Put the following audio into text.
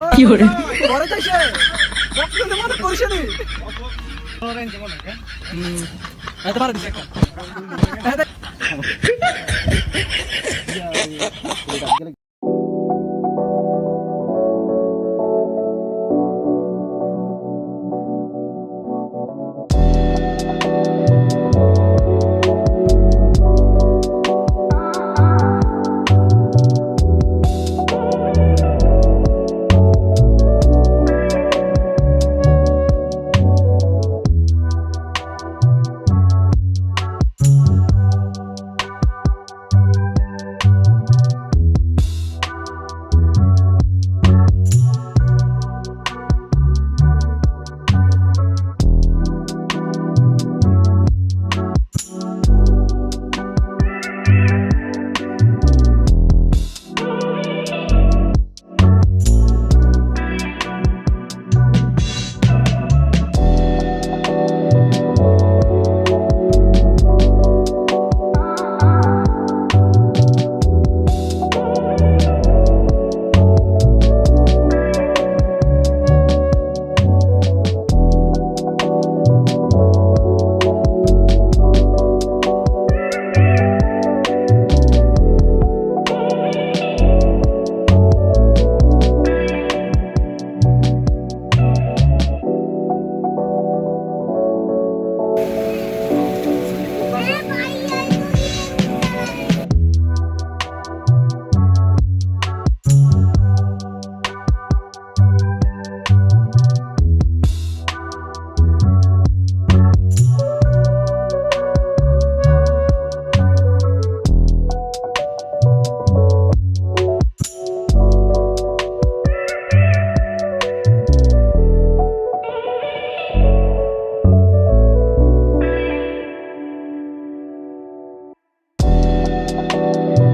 有人，ঘরে যাইছে। বক্সে মনে করছে নি এটা পারে দিছে এটা Música